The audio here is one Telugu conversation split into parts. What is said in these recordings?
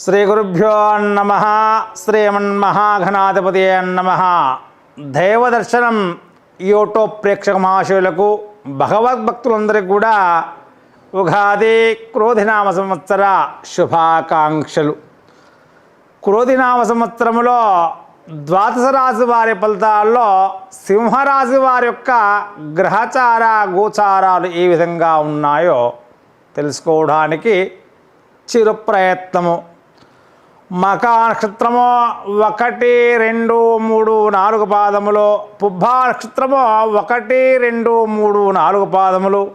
శ్రీ గురుభ్యో నమ శ్రీమన్మహాఘనాధిపతి నమ. దైవదర్శనం యూట్యూబ్ ప్రేక్షక మహాశయులకు భగవద్భక్తులందరికీ కూడా ఉగాది క్రోధినామ సంవత్సర శుభాకాంక్షలు. క్రోధినామ సంవత్సరములో ద్వాదశ రాశి వారి ఫలితాల్లో సింహరాశి వారి యొక్క గ్రహచార గోచారాలు ఏ విధంగా ఉన్నాయో తెలుసుకోవడానికి చిరు ప్రయత్నము. మకా నక్షత్రము ఒకటి రెండు మూడు నాలుగు పాదములు. పుబ్బా నక్షత్రము ఒకటి రెండు మూడు నాలుగు పాదములు.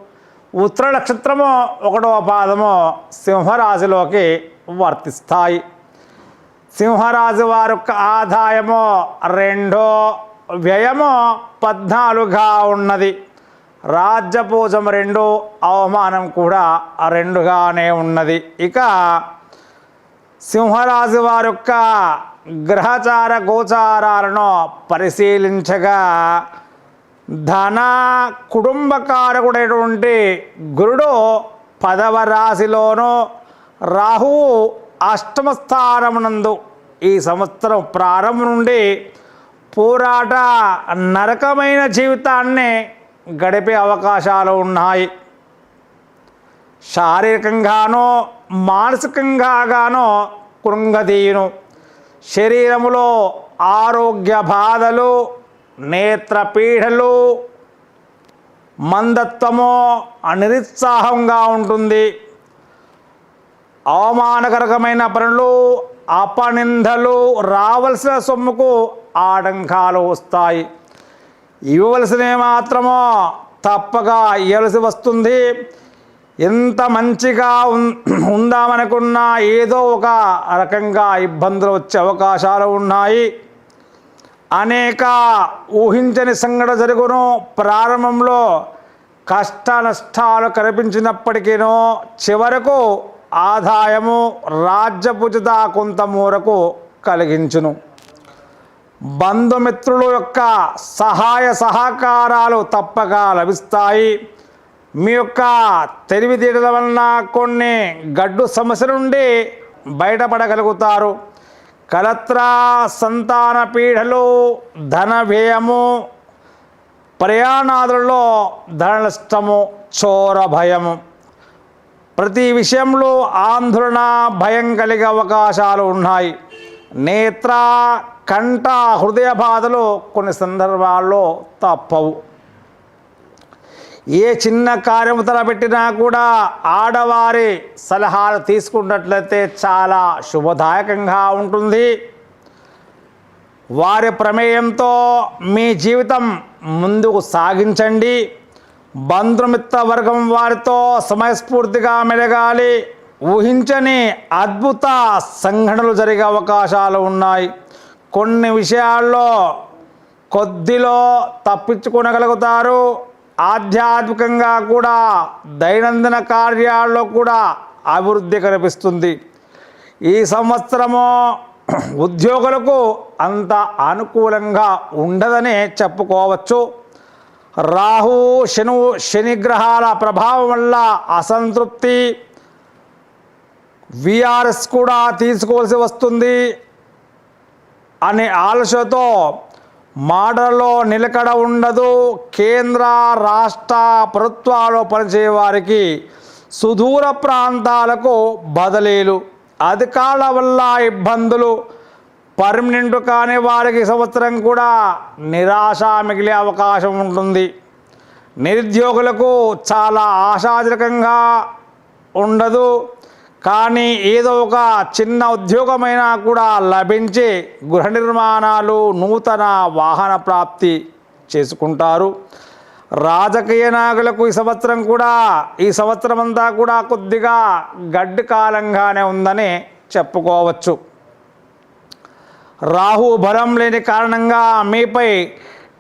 ఉత్తర నక్షత్రము ఒకటవ పాదము సింహరాశిలోకి వర్తిస్తాయి. సింహరాజు వారి యొక్క ఆదాయము రెండో వ్యయము పద్నాలుగుగా ఉన్నది. రాజ్యపూజం రెండు అవమానం కూడా రెండుగానే ఉన్నది. ఇక సింహరాజు వారి యొక్క గ్రహచార గోచారాలను పరిశీలించగా ధన కుటుంబకారకుడైనటువంటి గురుడు పదవ రాశిలోనూ రాహువు అష్టమ స్థానమునందు ఈ సంవత్సరం ప్రారంభం నుండి పోరాట నరకమైన జీవితాన్ని గడిపే అవకాశాలు ఉన్నాయి. శారీరకంగానో మానసికంగానో కృంగతీయును శరీరములో ఆరోగ్య బాధలు నేత్రపీడలు మందత్వము నిరుత్సాహంగా ఉంటుంది. అవమానకరకమైన పనులు అపనిందలు రావలసిన సొమ్ముకు ఆటంకాలు వస్తాయి. ఇవ్వవలసినవి మాత్రమో తప్పగా ఇవ్వవలసి వస్తుంది. ఎంత మంచిగా ఉందామనుకున్నా ఏదో ఒక రకంగా ఇబ్బందులు వచ్చే అవకాశాలు ఉన్నాయి. అనేక ఊహించని సంఘటన జరుగును. ప్రారంభంలో కష్ట నష్టాలు కనిపించినప్పటికీనో చివరకు ఆదాయము రాజ్యపుచిత కొంత మూరకు కలిగించును. బంధుమిత్రుల యొక్క సహాయ సహకారాలు తప్పక లభిస్తాయి. మీ యొక్క తెలివితేటల వలన కొన్ని గడ్డు సమస్యల నుండి బయటపడగలుగుతారు. కలత్ర సంతాన పీడలు ధన వ్యయము ప్రయాణాదులలో ధన నష్టము చోర భయము. ప్రతి విషయంలో ఆందోళన భయం కలిగే అవకాశాలు ఉన్నాయి. నేత్ర కంఠ హృదయ బాధలు కొన్ని సందర్భాల్లో తప్పవు. ఏ చిన్న కార్యము తలపెట్టినా కూడా ఆడవారి సలహాలు తీసుకున్నట్లయితే చాలా శుభదాయకంగా ఉంటుంది. వారి ప్రమేయంతో మీ జీవితం ముందుకు సాగించండి. బంధుమిత్ర వర్గం వారితో సమయస్ఫూర్తిగా మెలగాలి. ఊహించని అద్భుత సంఘటనలు జరిగే అవకాశాలు ఉన్నాయి. కొన్ని విషయాల్లో కొద్దిలో తప్పించుకోనగలుగుతారు. ఆధ్యాత్మికంగా కూడా దైనందిన కార్యాల్లో కూడా అభివృద్ధి కనిపిస్తుంది. ఈ సంవత్సరము ఉద్యోగులకు అంత అనుకూలంగా ఉండదని చెప్పుకోవచ్చు. రాహు శను శనిగ్రహాల ప్రభావం వల్ల అసంతృప్తి విఆర్ఎస్ కూడా తీసుకోవాల్సి వస్తుంది. అనే ఆలోచనతో మాటలో నిలకడ ఉండదు కేంద్ర రాష్ట్ర ప్రభుత్వాలు పనిచేయ వారికి సుదూర ప్రాంతాలకు బదిలీలు అధికారుల వల్ల ఇబ్బందులు పర్మనెంట్ కాని వారికి సంవత్సరం కూడా నిరాశ మిగిలే అవకాశం ఉంటుంది. నిరుద్యోగులకు చాలా ఆశాజనకంగా ఉండదు. కానీ ఏదో ఒక చిన్న ఉద్యోగమైనా కూడా లభించి గృహ నిర్మాణాలు నూతన వాహన ప్రాప్తి చేసుకుంటారు. రాజకీయ నాయకులకు ఈ సంవత్సరం కూడా ఈ సంవత్సరం అంతా కూడా కొద్దిగా గడ్డి కాలంగానే ఉందని చెప్పుకోవచ్చు. రాహు బలం లేని కారణంగా మీపై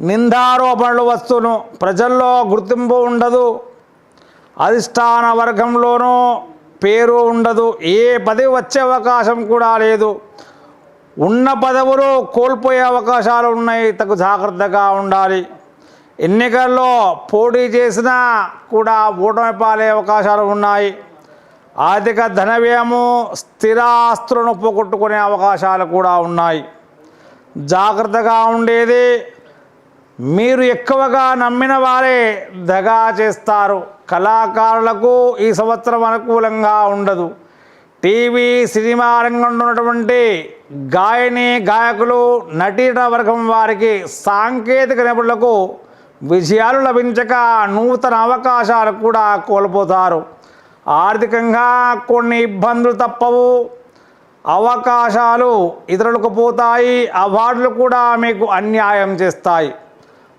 నిందారోపణలు వస్తును. ప్రజల్లో గుర్తింపు ఉండదు. అధిష్టాన వర్గంలోనూ పేరు ఉండదు ఏ పదవి వచ్చే అవకాశం కూడా లేదు. ఉన్న పదవులు కోల్పోయే అవకాశాలు ఉన్నాయి తగు జాగ్రత్తగా ఉండాలి. ఎన్నికల్లో పోటీ చేసినా కూడా ఓటమి పాలే అవకాశాలు ఉన్నాయి. ఆర్థిక ధన వ్యయము స్థిరాస్తులను పోగొట్టుకునే అవకాశాలు కూడా ఉన్నాయి. జాగ్రత్తగా ఉండేది మీరు ఎక్కువగా నమ్మిన వారే దగా చేస్తారు. కళాకారులకు ఈ సంవత్సరం అనుకూలంగా ఉండదు. టీవీ సినిమా రంగంలో ఉన్నటువంటి గాయని గాయకులు నటీన వర్గం వారికి సాంకేతిక నిపుణులకు విజయాలు లభించక నూతన అవకాశాలు కూడా కోల్పోతారు. ఆర్థికంగా కొన్ని ఇబ్బందులు తప్పవు. అవకాశాలు ఇతరులకు పోతాయి. అవార్డులు కూడా మీకు అన్యాయం చేస్తాయి.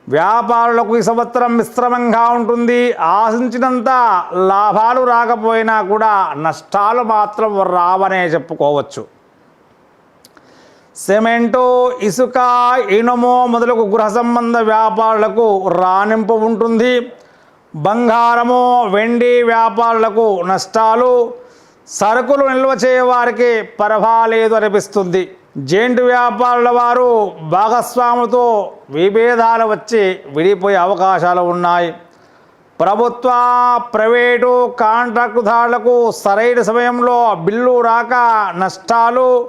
వ్యాపారులకు ఈ సంవత్సరం మిశ్రమంగా ఉంటుంది. ఆశించినంత లాభాలు రాకపోయినా కూడా నష్టాలు మాత్రం రావనే చెప్పుకోవచ్చు. సిమెంటు ఇసుక ఇనుము మొదలగు గృహ సంబంధ వ్యాపారులకు రాణింపు ఉంటుంది. బంగారము వెండి వ్యాపారులకు నష్టాలు. సరుకులు నిల్వ చేయవారికి పర్వాలేదు అనిపిస్తుంది. జైంట్ వ్యాపారుల వారు భాగస్వాములతో విభేదాలు వచ్చి విడిపోయే అవకాశాలు ఉన్నాయి. ప్రభుత్వ ప్రైవేటు కాంట్రాక్టుదారులకు సరైన సమయంలో బిల్లు రాక నష్టాలు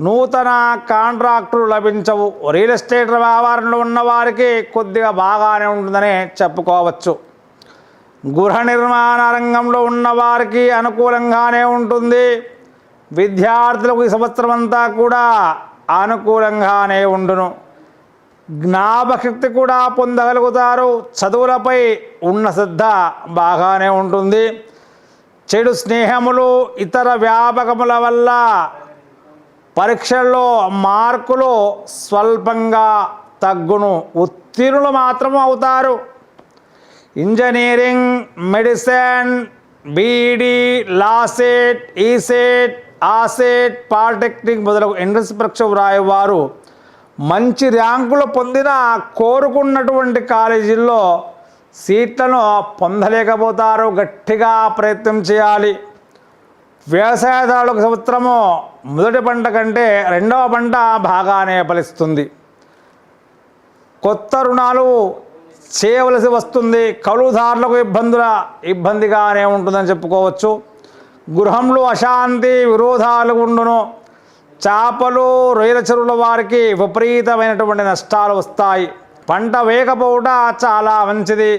నూతన కాంట్రాక్టులు లభించవు. రియల్ ఎస్టేట్ వ్యాపారంలో ఉన్నవారికి కొద్దిగా బాగానే ఉంటుందని చెప్పుకోవచ్చు. గృహ నిర్మాణ రంగంలో ఉన్నవారికి అనుకూలంగానే ఉంటుంది. విద్యార్థులకు ఈ సంవత్సరం అంతా కూడా అనుకూలంగానే ఉండును. జ్ఞాపశక్తి కూడా పొందగలుగుతారు. చదువులపై ఉన్న శ్రద్ధ బాగానే ఉంటుంది. చెడు స్నేహములు ఇతర వ్యాపకముల వల్ల పరీక్షల్లో మార్కులు స్వల్పంగా తగ్గును. ఉత్తీర్ణులు మాత్రం అవుతారు. Engineering medicine BEd LAWCET ECET ASET polytechnic మొదలగు ఎంట్రన్స్ పరీక్ష వ్రాయేవారు మంచి ర్యాంకులు పొందిన కోరుకున్నటువంటి కాలేజీల్లో సీట్లను పొందలేకపోతారు. గట్టిగా ప్రయత్నం చేయాలి. వ్యవసాయదారులకు సంవత్సరము మొదటి పంట కంటే రెండవ పంట బాగానే ఫలిస్తుంది. కొత్త రుణాలు చేయవలసి వస్తుంది. కలుదారులకు ఇబ్బందుల ఇబ్బందిగానే ఉంటుందని చెప్పుకోవచ్చు. గృహంలో అశాంతి విరోధాలు ఉండును. చేపలు రొయ్యల చెరువుల వారికి విపరీతమైనటువంటి నష్టాలు వస్తాయి. పంట వేయకపోవట చాలా మంచిది.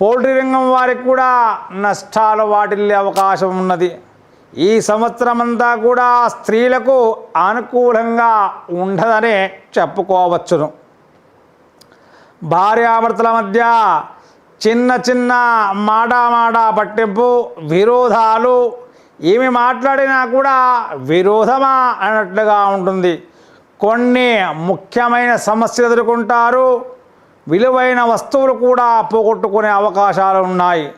పౌల్ట్రీ రంగం వారికి కూడా నష్టాలు వాటిల్లే అవకాశం ఉన్నది. ఈ సంవత్సరం అంతా కూడా స్త్రీలకు అనుకూలంగా ఉండదనే చెప్పుకోవచ్చును. భార్యాభర్తల మధ్య చిన్న చిన్న మాట పట్టింపు విరోధాలు. ఏమి మాట్లాడినా కూడా విరోధమా అన్నట్లుగా ఉంటుంది. కొన్ని ముఖ్యమైన సమస్యలు ఎదుర్కొంటారు. విలువైన వస్తువులు కూడా పోగొట్టుకునే అవకాశాలు ఉన్నాయి.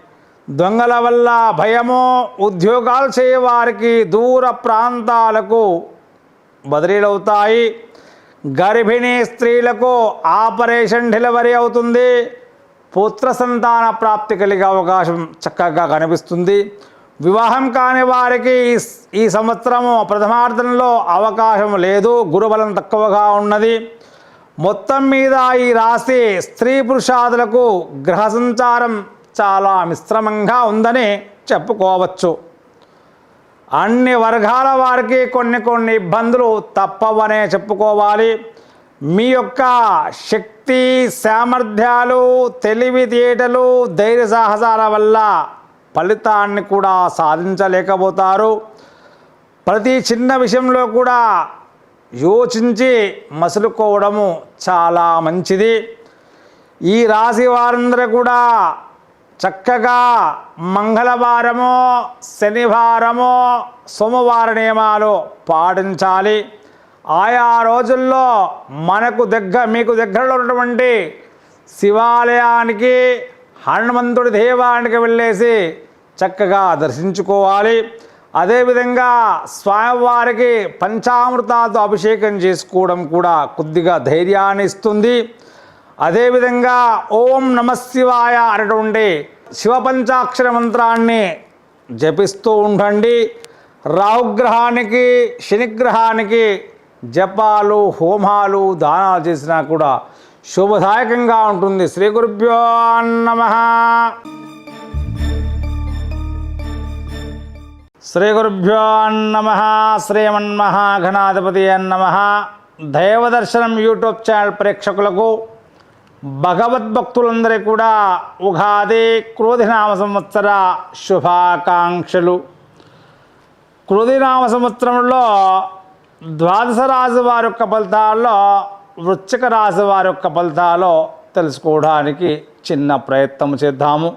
దొంగల వల్ల భయము ఉద్యోగాలు చేయవారికి దూర ప్రాంతాలకు బదిలీలవుతాయి. గర్భిణీ స్త్రీలకు ఆపరేషన్ డెలివరీ అవుతుంది. పుత్ర సంతాన ప్రాప్తి కలిగే అవకాశం చక్కగా కనిపిస్తుంది. వివాహం కాని వారికి ఈ- సంవత్సరము ప్రథమార్థంలో అవకాశం లేదు. గురుబలం తక్కువగా ఉన్నది. మొత్తం మీద ఈ రాశి స్త్రీ పురుషాదులకు గ్రహ సంచారం చాలా మిశ్రమంగా ఉందని చెప్పుకోవచ్చు. అన్ని వర్గాల వారికి కొన్ని కొన్ని ఇబ్బందులు తప్పవనే చెప్పుకోవాలి. మీ యొక్క శక్తి సామర్థ్యాలు తెలివితేటలు ధైర్య సాహసాల వల్ల ఫలితాన్ని కూడా సాధించలేకపోతారు. ప్రతి చిన్న విషయంలో కూడా యోచించి మసులుకోవడము చాలా మంచిది. ఈ రాశి వారందరూ కూడా చక్కగా మంగళవారము శనివారము సోమవార నియమాలు పాటించాలి. ఆయా రోజుల్లో మనకు దగ్గర మీకు దగ్గరలో ఉన్నటువంటి శివాలయానికి హనుమంతుడి దేవానికి వెళ్ళేసి చక్కగా దర్శించుకోవాలి. అదేవిధంగా స్వామివారికి పంచామృతాలతో అభిషేకం చేసుకోవడం కూడా కొద్దిగా ధైర్యాన్ని ఇస్తుంది అదేవిధంగా ఓం నమశివాయ అనేటువంటి శివపంచాక్షర మంత్రాన్ని జపిస్తూ ఉండండి. రాహుగ్రహానికి శనిగ్రహానికి జపాలు హోమాలు దానాలు చేసినా కూడా శుభదాయకంగా ఉంటుంది. శ్రీ గురుభ్యో నమ. శ్రీ గురుభ్యో నమ. శ్రీమన్మహాఘనాధిపతి నమ. దైవదర్శనం యూట్యూబ్ ఛానల్ ప్రేక్షకులకు భగవద్భక్తులందరికీ కూడా ఉగాది క్రోధినామ సంవత్సర శుభాకాంక్షలు. క్రోధినామ సంవత్సరంలో ద్వాదశ రాశి వారి యొక్క ఫలితాల్లో వృశ్చిక రాశి వారి యొక్క ఫలితాలు తెలుసుకోవడానికి చిన్న ప్రయత్నం చేద్దాము.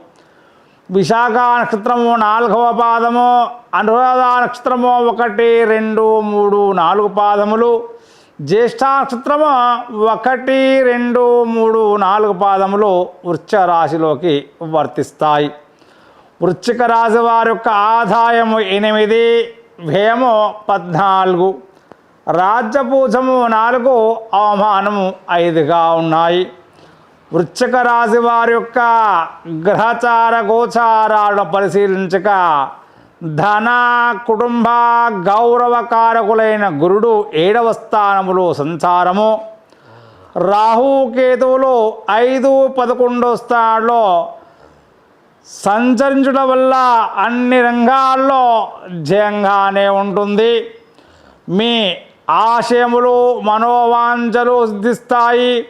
విశాఖ నక్షత్రము నాలుగవ పాదము అనురాధ నక్షత్రము ఒకటి రెండు మూడు నాలుగు పాదములు. జ్యేష్ఠ నక్షత్రము ఒకటి రెండు మూడు నాలుగు పాదములు వృక్ష రాశిలోకి వర్తిస్తాయి. వృశ్చిక రాశి వారి యొక్క ఆదాయము ఎనిమిది వ్యయము పద్నాలుగు రాజ్యపూజము నాలుగు అవమానము ఐదుగా ఉన్నాయి. వృశ్చిక రాశి వారి యొక్క గ్రహచార గోచారాలను పరిశీలించక ధన కుటుంబ గౌరవకారకులైన గురుడు ఏడవ స్థానములో సంచారము రాహు కేతువులు ఐదు పదకొండో స్థానంలో సంచరించడం వల్ల అన్ని రంగాల్లో జయంగానే ఉంటుంది. మీ ఆశయములు మనోవాంఛలు సిద్ధిస్తాయి.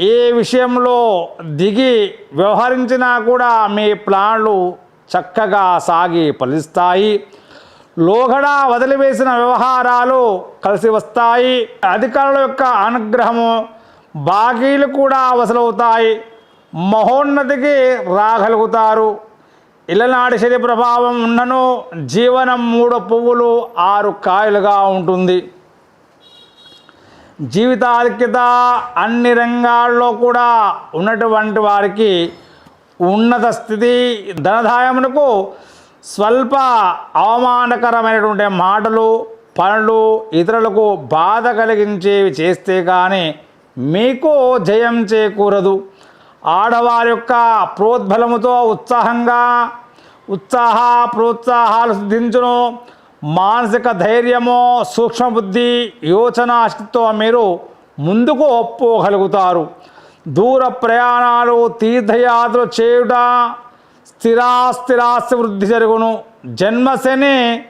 ఏ విషయంలో దిగి వ్యవహరించినా కూడా మీ ప్లాన్లు చక్కగా సాగి ఫలిస్తాయి. లోగడ వదిలివేసిన వ్యవహారాలు కలిసి వస్తాయి. అధికారుల యొక్క అనుగ్రహము బాకీలు కూడా వసలవుతాయి. మహోన్నతికి రాగలుగుతారు. ఇలనాటి శని ప్రభావం ఉన్నను జీవనం మూడు పువ్వులు ఆరు కాయలుగా ఉంటుంది. జీవితాధిక్యత అన్ని రంగాల్లో కూడా ఉన్నటువంటి వారికి ఉన్నత స్థితి ధనదాయమునకు స్వల్ప అవమానకరమైనటువంటి మాటలు పనులు ఇతరులకు బాధ కలిగించేవి చేస్తే కానీ మీకు జయం చేకూరదు. ఆడవారి యొక్క ప్రోద్బలముతో ఉత్సాహంగా ఉత్సాహ ప్రోత్సాహాలు సిద్ధించును. మానసిక ధైర్యము సూక్ష్మబుద్ధి యోచనాశక్తితో మీరు ముందుకు ఒప్పుకోగలుగుతారు దూర ప్రయాణాలు తీర్థయాత్రలు చేయుట స్థిరాస్థిరాస్తి వృద్ధి జరుగును. జన్మశని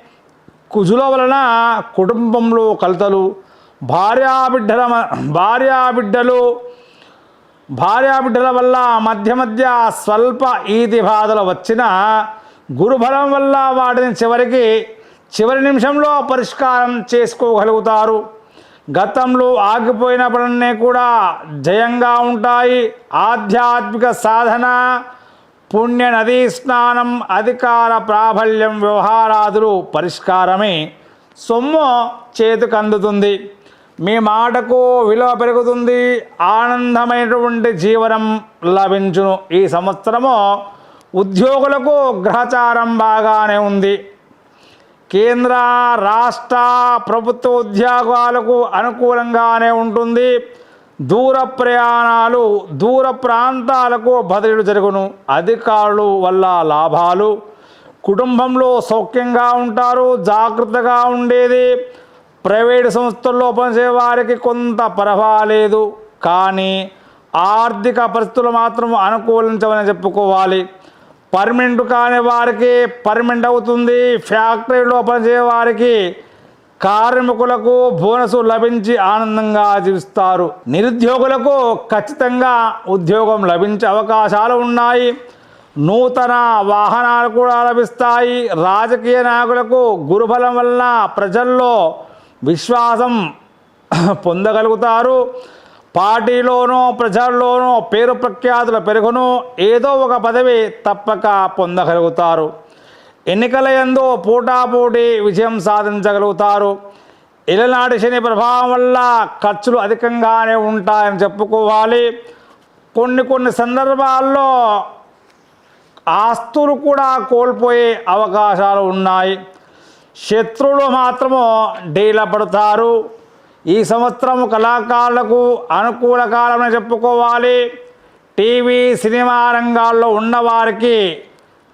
కుజుల వలన కుటుంబంలో కలతలు. భార్యాబిడ్డల మ- భార్యాబిడ్డలు భార్యాబిడ్డల వల్ల మధ్య మధ్య స్వల్ప ఈతి బాధలు వచ్చిన గురుబలం వల్ల వాటిని చివరికి చివరి నిమిషంలో పరిష్కారం చేసుకోగలుగుతారు. గతంలో ఆగిపోయినప్పుడన్నీ కూడా జయంగా ఉంటాయి. ఆధ్యాత్మిక సాధన పుణ్య నదీ స్నానం అధికార ప్రాబల్యం వ్యవహారాదులు పరిష్కారమే సొమ్ము చేతికి అందుతుంది మీ మాటకు విలువ పెరుగుతుంది. ఆనందమైనటువంటి జీవనం లభించును. ఈ సంవత్సరము ఉద్యోగులకు గ్రహచారం బాగానే ఉంది. కేంద్ర రాష్ట్ర ప్రభుత్వ ఉద్యోగాలకు అనుకూలంగానే ఉంటుంది. దూర ప్రయాణాలు దూర ప్రాంతాలకు బదిలీలు జరుగును. అధికారులు వల్ల లాభాలు. కుటుంబంలో సౌఖ్యంగా ఉంటారు జాగ్రత్తగా ఉండేది. ప్రైవేటు సంస్థల్లో పనిచేసే వారికి కొంత పర్వాలేదు కానీ ఆర్థిక పరిస్థితులు మాత్రం అనుకూలించవని చెప్పుకోవాలి. పర్మనెంట్ కాని వారికి పర్మనెంట్ అవుతుంది. ఫ్యాక్టరీలో పనిచేసే వారికి కార్మికులకు బోనసు లభించి ఆనందంగా జీవిస్తారు. నిరుద్యోగులకు ఖచ్చితంగా ఉద్యోగం లభించే అవకాశాలు ఉన్నాయి. నూతన వాహనాలు కూడా లభిస్తాయి. రాజకీయ నాయకులకు గురుబలం వలన ప్రజల్లో విశ్వాసం పొందగలుగుతారు. పార్టీలోనూ ప్రజల్లోనూ పేరు ప్రఖ్యాతులు పెరుగును ఏదో ఒక పదవి తప్పక పొందగలుగుతారు. ఎన్నికల యందు పోటాపోటీ విజయం సాధించగలుగుతారు. ఇలనాటి శని ప్రభావం వల్ల ఖర్చులు అధికంగానే ఉంటాయని చెప్పుకోవాలి. కొన్ని కొన్ని సందర్భాల్లో ఆస్తులు కూడా కోల్పోయే అవకాశాలు ఉన్నాయి. శత్రువులు మాత్రము డీల పడతారు ఈ సంవత్సరం కళాకారులకు అనుకూల కాలమని చెప్పుకోవాలి. టీవీ సినిమా రంగాల్లో ఉన్నవారికి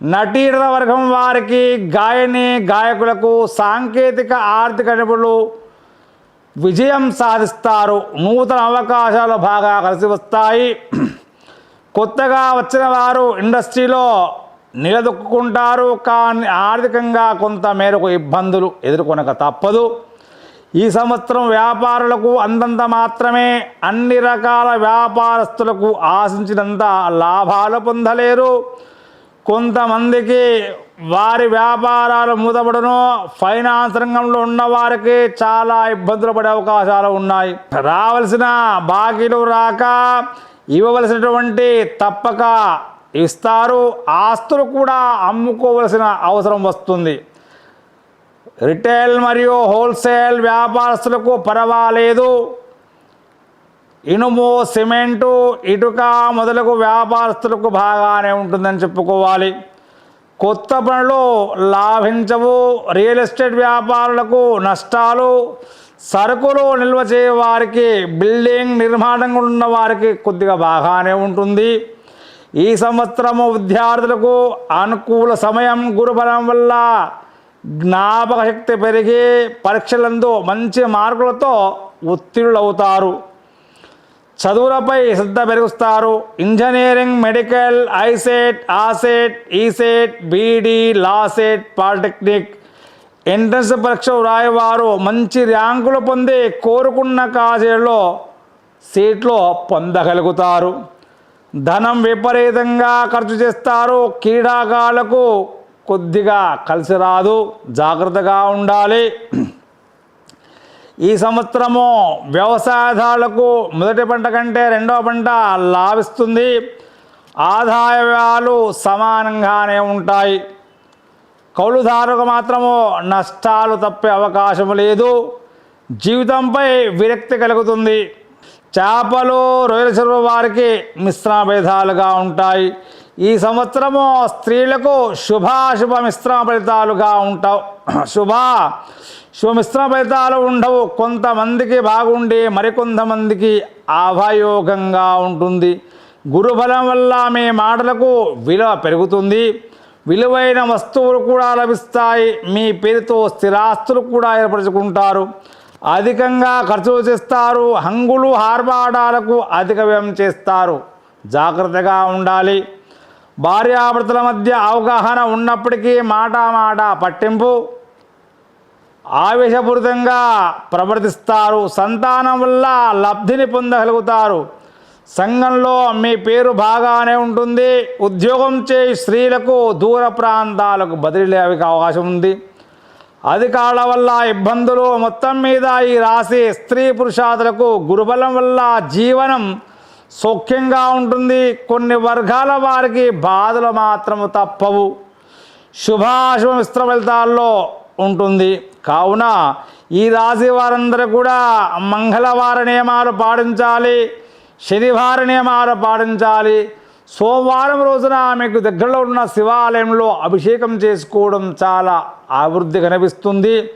నటీనట వర్గం వారికి గాయని గాయకులకు సాంకేతిక ఆర్థిక నిపుణులు విజయం సాధిస్తారు. నూతన అవకాశాలు బాగా కలిసి వస్తాయి. కొత్తగా వచ్చిన వారు ఇండస్ట్రీలో నిలదొక్కుంటారు కానీ ఆర్థికంగా కొంత మేరకు ఇబ్బందులు ఎదుర్కొనక తప్పదు. ఈ సంవత్సరం వ్యాపారులకు అంతంత మాత్రమే అన్ని రకాల వ్యాపారస్తులకు ఆశించినంత లాభాలు పొందలేరు. కొంతమందికి వారి వ్యాపారాలు మూతపడను ఫైనాన్స్ రంగంలో ఉన్న వారికి చాలా ఇబ్బందులు పడే అవకాశాలు ఉన్నాయి. రావలసిన బాకీలు రాక ఇవ్వవలసినటువంటి తప్పక ఇస్తారు. ఆస్తులు కూడా అమ్ముకోవలసిన అవసరం వస్తుంది. రిటైల్ మరియు హోల్సేల్ వ్యాపారస్తులకు పర్వాలేదు. ఇనుము సిమెంటు ఇటుక మొదలగు వ్యాపారస్తులకు బాగానే ఉంటుందని చెప్పుకోవాలి. కొత్త పనులు లాభించవు. రియల్ ఎస్టేట్ వ్యాపారులకు నష్టాలు. సరుకులు నిల్వ చేయవారికి బిల్డింగ్ నిర్మాణంగా ఉన్న వారికి కొద్దిగా బాగానే ఉంటుంది. ఈ సంవత్సరము విద్యార్థులకు అనుకూల సమయం గురుబలం వల్ల జ్ఞాపక శక్తి పెరిగి పరీక్షలందు మంచి మార్కులతో ఉత్తీర్ణులవుతారు. చదువులపై శ్రద్ధ పెరుగుస్తారు. Engineering medical ICET ASET ECET BEd LAWCET polytechnic. Entrance పరీక్ష వ్రాయేవారు మంచి ర్యాంకులు పొంది కోరుకున్న కాజేలో సీట్లు పొందగలుగుతారు. ధనం విపరీతంగా ఖర్చు చేస్తారు. క్రీడాకారులకు కొద్దిగా కలిసి రాదు జాగ్రత్తగా ఉండాలి. ఈ సంవత్సరము వ్యవసాయదారులకు మొదటి పంట కంటే రెండవ పంట లాభిస్తుంది. ఆదాయాలు సమానంగానే ఉంటాయి. కౌలుదారుకు మాత్రము నష్టాలు తప్పే అవకాశం లేదు. జీవితంపై విరక్తి కలుగుతుంది. చేపలు రొయ్యల చెరువు వారికి మిశ్రమ భేదాలుగా ఉంటాయి. ఈ సంవత్సరము స్త్రీలకు శుభాశుభ మిశ్రమ ఫలితాలుగా ఉంటావు. శుభ శుభమిశ్రమ ఫలితాలు ఉండవు. కొంతమందికి బాగుండి మరికొంతమందికి అభయోగంగా ఉంటుంది. గురుబలం వల్ల మీ మాటలకు విలువ పెరుగుతుంది. విలువైన వస్తువులు కూడా లభిస్తాయి. మీ పేరుతో స్థిరాస్తులు కూడా ఏర్పరచుకుంటారు. అధికంగా ఖర్చు చేస్తారు. హంగులు హార్బాడాలకు అధిక వ్యయం చేస్తారు. జాగ్రత్తగా ఉండాలి. భార్యాభర్తల మధ్య అవగాహన ఉన్నప్పటికీ మాట మాట పట్టింపు. ఆవేశపూరితంగా ప్రవర్తిస్తారు. సంతానం వల్ల లబ్ధిని పొందగలుగుతారు. సంఘంలో మీ పేరు బాగానే ఉంటుంది. ఉద్యోగం చేయి స్త్రీలకు దూర ప్రాంతాలకు బదిలీ అవకాశం ఉంది. అధికారుల వల్ల ఇబ్బందులు మొత్తం మీద ఈ రాశి స్త్రీ పురుషాదులకు గురుబలం వల్ల జీవనం సౌఖ్యంగా ఉంటుంది. కొన్ని వర్గాల వారికి బాధలు మాత్రము తప్పవు. శుభాశుభ మిశ్ర ఫలితాల్లో ఉంటుంది. కావున ఈ రాశి వారందరూ కూడా మంగళవార నియమాలు పాటించాలి. శనివార నియమాలు పాటించాలి. సోమవారం రోజున మీకు దగ్గరలో ఉన్న శివాలయంలో అభిషేకం చేసుకోవడం చాలా అభివృద్ధి కనిపిస్తుంది.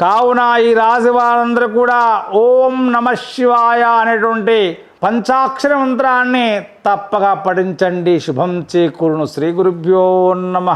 కావున ఈ రాశి వారందరూ కూడా ఓం నమ శివాయ అనేటువంటి పంచాక్షర మంత్రాన్ని తప్పగా పఠించండి. శుభం చేకూరును శ్రీ గురుభ్యో నమ.